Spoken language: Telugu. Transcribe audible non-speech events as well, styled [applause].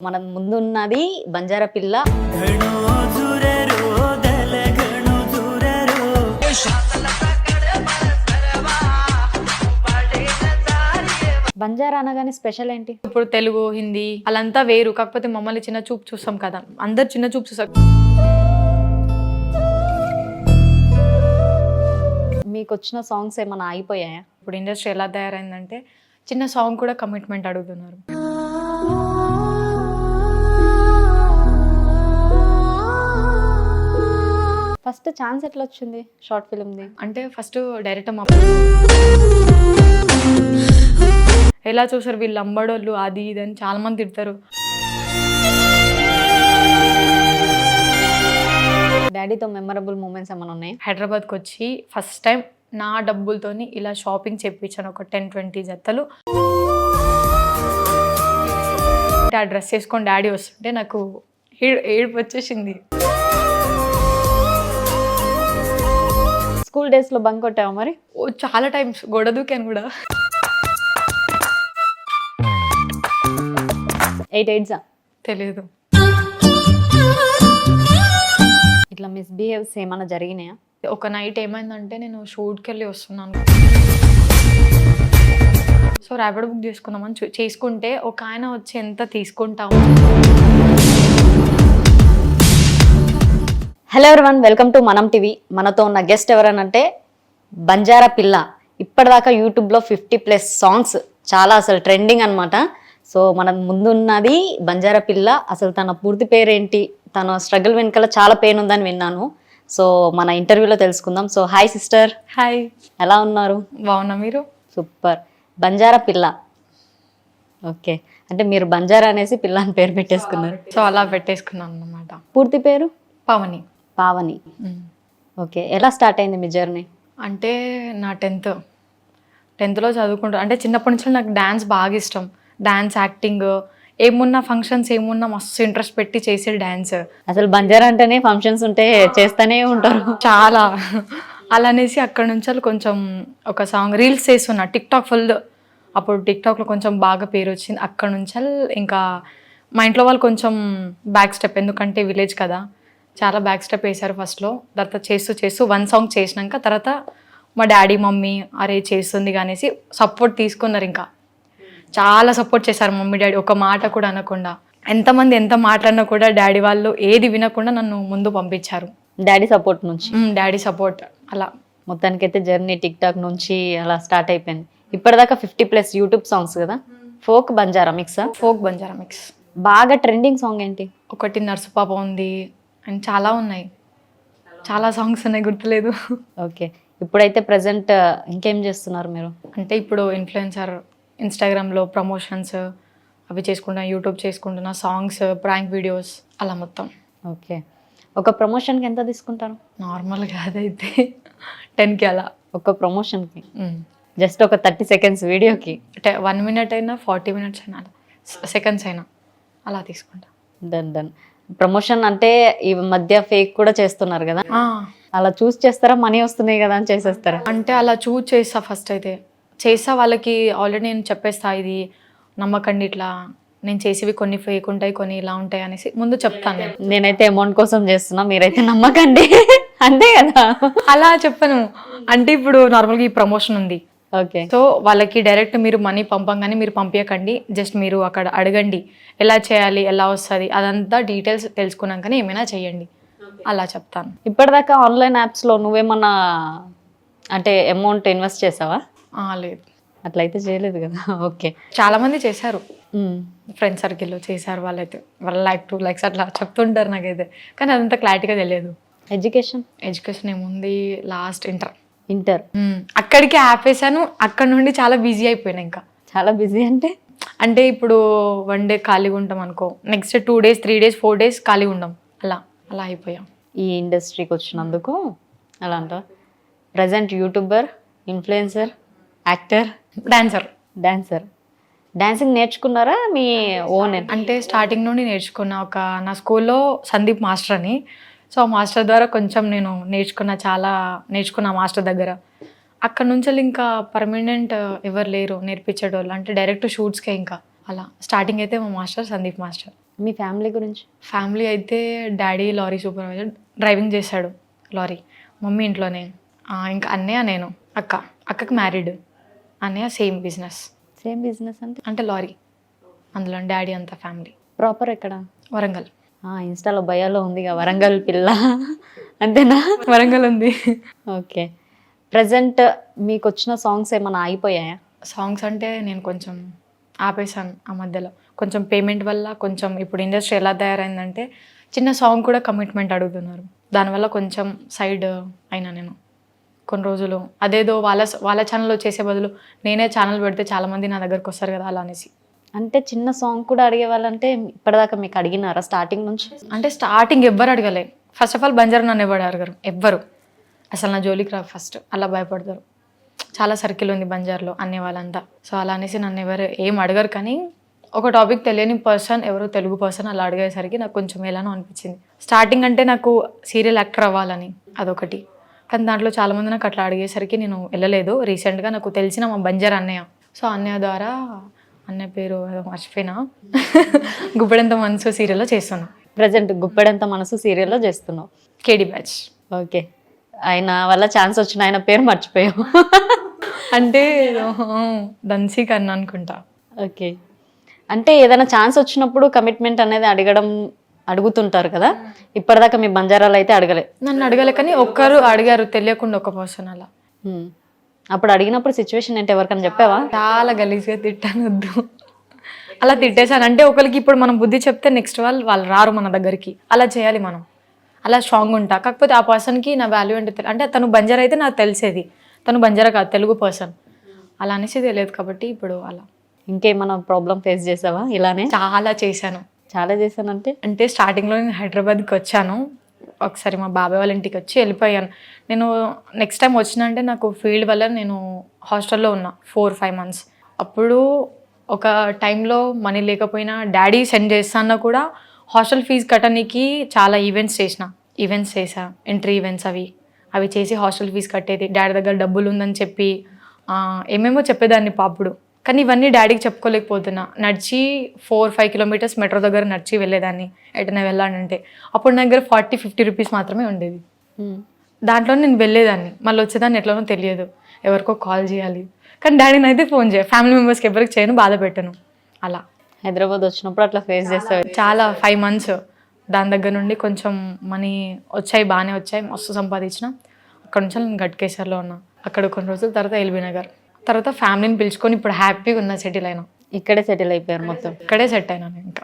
మన ముందున్నది బంజారా పిల్ల. బంజారా అనగానే స్పెషల్ ఏంటి? ఇప్పుడు తెలుగు హిందీ అలంతా వేరు. కాకపోతే మమ్మల్ని చిన్న చూపు చూస్తాం కదా. అందరు చిన్న చూపు చూసాం మీకు వచ్చిన సాంగ్స్ ఏమైనా ఆగిపోయాయా? ఇప్పుడు ఇండస్ట్రీ ఎలా తయారైందంటే చిన్న సాంగ్ కూడా కమిట్మెంట్ అడుగుతున్నారు. ఫస్ట్ ఛాన్స్ ఎట్లా వచ్చింది షార్ట్ ఫిల్మ్ది? అంటే ఫస్ట్ డైరెక్ట్ మా ఎలా చూసారు వీళ్ళు అంబడోళ్ళు అది ఇది అని చాలా మంది తిడతారు. డాడీతో మెమరబుల్ మూమెంట్స్ ఏమైనా ఉన్నాయి? హైదరాబాద్కి వచ్చి ఫస్ట్ టైం నా డబ్బులతోని ఇలా షాపింగ్ చేయించాను ఒక టెన్ ట్వంటీ జతలు. ఆ డ్రెస్ వేసుకొని డాడీ వస్తుంటే నాకు ఏడు ఏడుపు వచ్చేసింది. స్కూల్ డేస్లో బంక్ కొట్టావా మరి? ఓ చాలా టైమ్స్. గొడవ దూకాను కూడా. ఎయిట్ ఎయిట్సా? తెలియదు ఇట్లా మిస్బిహేవ్స్ ఏమైనా జరిగినాయా? ఒక నైట్ ఏమైందంటే నేను షూట్కి వెళ్ళి వస్తున్నాను. సో ర్యాపిడ్ బుక్ చేసుకుందామని చేసుకుంటే ఒక ఆయన వచ్చి ఎంత తీసుకుంటాము హలో ఎవరివన్ వెల్కమ్ టు మనం టీవీ మనతో ఉన్న గెస్ట్ ఎవరనంటే బంజారా పిల్ల. ఇప్పటిదాకా యూట్యూబ్లో ఫిఫ్టీ ప్లస్ సాంగ్స్ చాలా అసలు ట్రెండింగ్ అన్నమాట. సో మన ముందున్నది బంజారా పిల్ల. అసలు తన పూర్తి పేరేంటి? తన స్ట్రగుల్ వెనకాల చాలా పెయిన్ ఉందని విన్నాను. సో మన ఇంటర్వ్యూలో తెలుసుకుందాం. సో హాయ్ సిస్టర్ హాయ్ ఎలా ఉన్నారు? బాగున్నా మీరు? సూపర్ బంజారా పిల్ల. ఓకే అంటే మీరు బంజారా అనేసి పిల్ల అని పేరు పెట్టేసుకున్నారు. సో అలా పెట్టేసుకున్నాను అనమాట పూర్తి పేరు? పవని. పావని. ఓకే ఎలా స్టార్ట్ అయింది మీ జర్నీ? అంటే నా టెన్త్. టెన్త్లో చదువుకుంటా అంటే చిన్నప్పటి నుంచి నాకు డ్యాన్స్ బాగా ఇష్టం. డ్యాన్స్ యాక్టింగ్ ఏమున్నా ఫంక్షన్స్ ఏమున్నా మస్తు ఇంట్రెస్ట్ పెట్టి చేసే డ్యాన్స్ అసలు బంజారా అంటేనే ఫంక్షన్స్ ఉంటే చేస్తూనే ఉంటారు. చాలా. అలా అనేసి అక్కడ నుంచి కొంచెం ఒక సాంగ్ రీల్స్ చేస్తున్నా. Tik tok full. అప్పుడు టిక్ టాక్లో కొంచెం బాగా పేరు వచ్చింది. అక్కడ నుంచి ఇంకా మా ఇంట్లో వాళ్ళు కొంచెం బ్యాక్ స్టెప్ ఎందుకంటే విలేజ్ కదా. చాలా బ్యాక్ స్టెప్ వేశారు ఫస్ట్లో తర్వాత చేస్తూ చేస్తూ వన్ సాంగ్ చేసినాక తర్వాత మా డాడీ మమ్మీ అరే చేస్తుంది అనేసి సపోర్ట్ తీసుకున్నారు ఇంకా. చాలా సపోర్ట్ చేశారు మమ్మీ డాడీ ఒక మాట కూడా అనకుండా. ఎంతమంది ఎంత మాట్లాడినా కూడా డాడీ వాళ్ళు ఏది వినకుండా నన్ను ముందు పంపించారు. డాడీ సపోర్ట్ నుంచి? డాడీ సపోర్ట్ అలా. మొత్తానికైతే జర్నీ టిక్ టాక్ నుంచి అలా స్టార్ట్ అయిపోయింది. ఇప్పటిదాకా ఫిఫ్టీ ప్లస్ యూట్యూబ్ సాంగ్స్ కదా? ఫోక్ బంజారా మిక్సా ఫోక్ బంజారా మిక్స్ బాగా ట్రెండింగ్ సాంగ్ ఏంటి? ఒకటి నర్సుపాప ఉంది అండ్ చాలా ఉన్నాయి. చాలా సాంగ్స్ ఉన్నాయి గుర్తులేదు. ఓకే. ఇప్పుడైతే ప్రజెంట్ ఇంకేం చేస్తున్నారు మీరు? అంటే ఇప్పుడు ఇన్ఫ్లుయెన్సర్ ఇన్స్టాగ్రామ్లో ప్రమోషన్స్ అవి చేసుకుంటున్నా యూట్యూబ్ చేసుకుంటున్నా సాంగ్స్ ప్రాంక్ వీడియోస్ అలా మొత్తం. ఓకే. ఒక ప్రమోషన్కి ఎంత తీసుకుంటారు? నార్మల్గా అదైతే టెన్కి అలా. ఒక ప్రమోషన్కి జస్ట్ ఒక థర్టీ సెకండ్స్ వీడియోకి వన్ మినిట్ అయినా ఫార్టీ మినిట్స్ అయినా సెకండ్స్ అయినా అలా తీసుకుంటా. డన్ డన్ ప్రమోషన్ అంటే ఈ మధ్య ఫేక్ కూడా చేస్తున్నారు కదా. అలా చూస్ చేస్తారా? మనీ వస్తున్నాయి కదా అని చేసేస్తారా? అంటే అలా చూజ్ చేస్తా ఫస్ట్ అయితే. చేస్తా వాళ్ళకి ఆల్రెడీ నేను చెప్పేస్తా ఇది నమ్మకండి ఇట్లా. నేను చేసేవి కొన్ని ఫేక్ ఉంటాయి కొన్ని ఇలా ఉంటాయి అనేసి ముందు చెప్తాను నేను. నేనైతే అమౌంట్ కోసం చేస్తున్నా మీరైతే నమ్మకండి. [laughs] అంతే కదా. అలా చెప్పను. అంటే ఇప్పుడు నార్మల్గా ఈ ప్రమోషన్ ఉంది. ఓకే సో వాళ్ళకి డైరెక్ట్ మీరు మనీ పంపంగానే మీరు పంపించకండి జస్ట్ మీరు అక్కడ అడగండి. ఎలా చేయాలి ఎలా వస్తుంది అదంతా డీటెయిల్స్ తెలుసుకున్నాకనే ఏమైనా చేయండి. అలా చెప్తాను. ఇప్పటిదాకా ఆన్లైన్ యాప్స్లో నువ్వేమన్నా అంటే అమౌంట్ ఇన్వెస్ట్ చేసావా? ఆ, లేదు. అట్లయితే చేయలేదు కదా. [laughs] ఓకే చాలా మంది చేశారు ఫ్రెండ్ సర్కిల్లో చేశారు వాళ్ళైతే. వాళ్ళ లైక్ టూ లైక్స్ అట్లా చెప్తుంటారు నాకైతే. కానీ అదంతా క్లారిటీగా తెలియదు. ఎడ్యుకేషన్ ఎడ్యుకేషన్ ఏముంది? Last inter inter. అక్కడికి ఆపేసాను అక్కడ నుండి చాలా బిజీ అయిపోయినా ఇంకా. చాలా బిజీ అంటే? అంటే ఇప్పుడు వన్ డే ఖాళీగా ఉంటాం అనుకో. Next two days three days four days ఖాళీగా ఉంటాం అలా అలా అయిపోయాం. ఈ ఇండస్ట్రీకి వచ్చినందుకు అలా అంటావా present YouTuber influencer actor dancer dancer dancing నేర్చుకున్నారా? మీ ఓన్ అంటే స్టార్టింగ్ నుండి నేర్చుకున్న. ఒక నా స్కూల్లో సందీప్ మాస్టర్ అని. సో ఆ మాస్టర్ ద్వారా కొంచెం నేను నేర్చుకున్న చాలా నేర్చుకున్న మాస్టర్ దగ్గర. అక్కడ నుంచి ఇంకా పర్మనెంట్ ఎవరు లేరు నేర్పించేటోళ్ళు. అంటే డైరెక్ట్ షూట్స్కే ఇంకా. అలా. స్టార్టింగ్ అయితే మా మాస్టర్ సందీప్ మాస్టర్. మీ ఫ్యామిలీ గురించి? ఫ్యామిలీ అయితే డాడీ లారీ సూపర్వైజర్ డ్రైవింగ్ చేశాడు లారీ. మమ్మీ ఇంట్లోనే. ఇంకా అన్నయ్య నేను అక్క. అక్కకి మ్యారీడ్ అన్నయ్య సేమ్ బిజినెస్ సేమ్ బిజినెస్ అంటే? అంటే లారీ. అందులో డాడీ అంతా ఫ్యామిలీ. ప్రాపర్ ఎక్కడ? వరంగల్. ఇన్స్టాలో బయాలో ఉందిగా వరంగల్ పిల్ల. అంతేనా? వరంగల్ ఉంది. ఓకే. ప్రజెంట్ మీకు వచ్చిన సాంగ్స్ ఏమైనా ఆగిపోయాయా? సాంగ్స్ అంటే నేను కొంచెం ఆపేసాను ఆ మధ్యలో. కొంచెం పేమెంట్ వల్ల కొంచెం ఇప్పుడు ఇండస్ట్రీ ఎలా తయారైందంటే చిన్న సాంగ్ కూడా కమిట్మెంట్ అడుగుతున్నారు. దానివల్ల కొంచెం సైడ్ అయినా నేను కొన్ని రోజులు. అదేదో వాళ్ళ వాళ్ళ ఛానల్లో చేసే బదులు నేనే ఛానల్ పెడితే చాలామంది నా దగ్గరకు వస్తారు కదా అలా అనేసి. అంటే చిన్న సాంగ్ కూడా అడిగే వాళ్ళంటే ఇప్పటిదాకా మీకు అడిగినారా స్టార్టింగ్ నుంచి? అంటే స్టార్టింగ్ ఎవ్వరు అడగలే. ఫస్ట్ ఆఫ్ ఆల్ బంజారు నన్ను ఎవరు అడగరు? ఎవ్వరు. అసలు నా జోలికి రా ఫస్ట్ అలా భయపడతారు. చాలా సర్కిల్ ఉంది బంజార్లో అనే వాళ్ళంతా. సో అలా అనేసి నన్ను ఎవరు ఏం అడగరు కానీ ఒక టాపిక్ తెలియని పర్సన్ ఎవరో తెలుగు పర్సన్ అలా అడిగేసరికి నాకు కొంచెం ఎలానో అనిపించింది. స్టార్టింగ్ అంటే నాకు సీరియల్ యాక్టర్ అవ్వాలని అదొకటి. కానీ దాంట్లో చాలామంది నాకు అట్లా అడిగేసరికి నేను వెళ్ళలేదు. రీసెంట్గా నాకు తెలిసిన మా బంజార్ అన్నయ్య. సో అన్నయ్య ద్వారా అన్నయ్య పేరు మర్చిపోయినా. గుబ్బడంత మనసు సీరియల్లో చేస్తున్నా. ప్రజెంట్ గుప్పెడంత మనసు సీరియల్లో చేస్తున్నావు. కేడి బ్యాచ్ ఓకే ఆయన వల్ల ఛాన్స్ వచ్చిన ఆయన పేరు మర్చిపోయావు. అంటే దన్సీ కన్నా అనుకుంటా. ఓకే అంటే ఏదైనా ఛాన్స్ వచ్చినప్పుడు కమిట్మెంట్ అనేది అడగడం అడుగుతుంటారు కదా? ఇప్పటిదాకా మీ బంజారాలు అయితే అడగలే. నన్ను అడగలే కానీ ఒక్కరు అడిగారు తెలియకుండా ఒక పర్సన్ అలా. హ్మ్. అప్పుడు అడిగినప్పుడు సిచ్యువేషన్ ఏంటి ఎవరికైనా చెప్పావా? చాలా గలీజ్గా తిట్టాను వద్దు. అలా తిట్టేశాను. అంటే ఒకరికి ఇప్పుడు మనం బుద్ధి చెప్తే నెక్స్ట్ వాళ్ళు వాళ్ళు రారు మన దగ్గరికి. అలా చేయాలి మనం. అలా స్ట్రాంగ్ ఉంటా. కాకపోతే ఆ పర్సన్కి నా వాల్యూ అంటే అంటే తను బంజారా అయితే నాకు తెలిసేది. తను బంజారా కాదు తెలుగు పర్సన్ అలా అనేసి తెలియదు కాబట్టి ఇప్పుడు అలా. ఇంకేమైనా ప్రాబ్లం ఫేస్ చేసావా ఇలానే? చాలా చేశాను. చాలా చేశానంటే? అంటే స్టార్టింగ్లో నేను హైదరాబాద్కి వచ్చాను. ఒకసారి మా బాబాయ్ వాళ్ళ ఇంటికి వచ్చి వెళ్ళిపోయాను. నేను నెక్స్ట్ టైం వచ్చిన అంటే నాకు ఫీల్డ్ వల్ల నేను హాస్టల్లో ఉన్నా ఫోర్ ఫైవ్ మంత్స్ అప్పుడు ఒక టైంలో మనీ లేకపోయినా డాడీ సెండ్ చేస్తాన్నా కూడా హాస్టల్ ఫీజు కట్టడానికి చాలా ఈవెంట్స్ చేసిన. ఈవెంట్స్ చేసా ఎంట్రీ ఈవెంట్స్ అవి. అవి చేసి హాస్టల్ ఫీజు కట్టేది. డాడీ దగ్గర డబ్బులు ఉందని చెప్పి ఏమేమో చెప్పేదాన్ని పాపుడు. కానీ ఇవన్నీ డాడీకి చెప్పుకోలేకపోతున్నా. నడిచి ఫోర్ ఫైవ్ కిలోమీటర్స్ మెట్రో దగ్గర నడిచి వెళ్ళేదాన్ని ఎటైనా వెళ్ళానంటే అప్పుడు నా దగ్గర ఫార్టీ ఫిఫ్టీ రూపీస్ మాత్రమే ఉండేది హ్మ్. దాంట్లో నేను వెళ్ళేదాన్ని. మళ్ళీ వచ్చేదాన్ని ఎట్లనో తెలియదు. ఎవరికో కాల్ చేయాలి. కానీ డాడీని అయితే ఫోన్ చేయ ఫ్యామిలీ మెంబర్స్కి ఎవరికి చేయను బాధ పెట్టను. అలా. హైదరాబాద్ వచ్చినప్పుడు అట్లా ఫేస్ చేస్తావు చాలా ఫైవ్ మంత్స్ దాని దగ్గర నుండి కొంచెం మనీ వచ్చాయి బాగానే వచ్చాయి మస్తు సంపాదించిన. అక్కడ నుంచి నేను గట్కేసర్లో ఉన్నా. అక్కడ కొన్ని రోజుల తర్వాత ఎల్బీ నగర్. తర్వాత ఫ్యామిలీని పిలుచుకొని ఇప్పుడు హ్యాపీగా ఉన్నా సెటిల్ అయినా. ఇక్కడే సెటిల్ అయిపోయారు మొత్తం. ఇక్కడే సెట్ అయినా నేను ఇంకా.